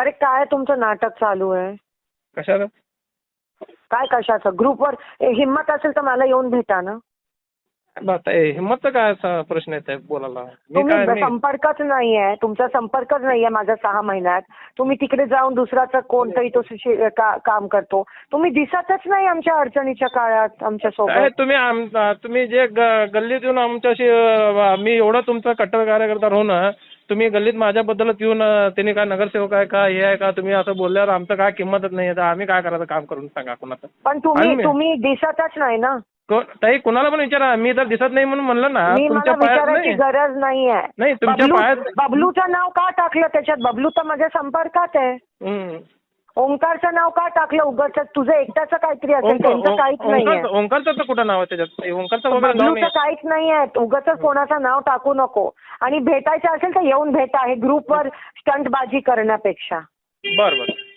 अरे काय तुमचं नाटक चालू आहे? कशाला काय कशाचं? ग्रुपवर ए, हिम्मत असेल तर मला येऊन भेटा ना. हिंमतचा काय असा प्रश्न येत आहे बोलायला? मी तुम्ही काय मी संपर्कच नाहीये. तुमचा संपर्कच नाहीये माझा सहा महिन्यात. तुम्ही तिकडे जाऊन दुसराचा कोणतरी तो सुशी- का- काम करतो. तुम्ही दिसतच नाही आमच्या अडचणीच्या काळात आमच्यासोबत. तुम्ही आम तुम्ही जे ग- गल्लीत येऊन आमच्याशी अ, मी एवढं तुमचा कट्टर कार्यकर्ता राहून तुम्ही गल्लीत माझ्याबद्दलच येऊन त्यांनी काय नगरसेवक आहे का हे आहे का तुम्ही असं बोलल्यावर आमचं काय किंमतच नाही आहे. तर आम्ही काय करायचं काम करून सांगा कुणाचं. पण तुम्ही आणि तुम्ही दिसतच नाही ना. को- ताई कुणाला पण विचारा. मी तर दिसत नाही म्हणून म्हणलं ना. मी तुमच्या पायात विचारायची नाही. गरज नाहीये नाही तुमच्या बबलू- पायात बबलूचं नाव का टाकलं? त्याच्यात बबलू तर माझ्या संपर्कात आहे. हम्म. ओंकारचं नाव का टाकलं उगाच तुझं एकट्याचं काहीतरी असेल ओंकार- त्यांचं काहीच नाहीये. ओंकार- ओंकारचं तर कुठं नाव आहे त्याच्यात? ओंकारचं वगैरे नाव बबलूचं नाही. काहीच नाहीये. उगाच कोणाचं नाव टाकू नको. आणि भेटायचं असेल तर येऊन भेटा. हे ग्रुपवर स्टंटबाजी करण्यापेक्षा. बरं बरं.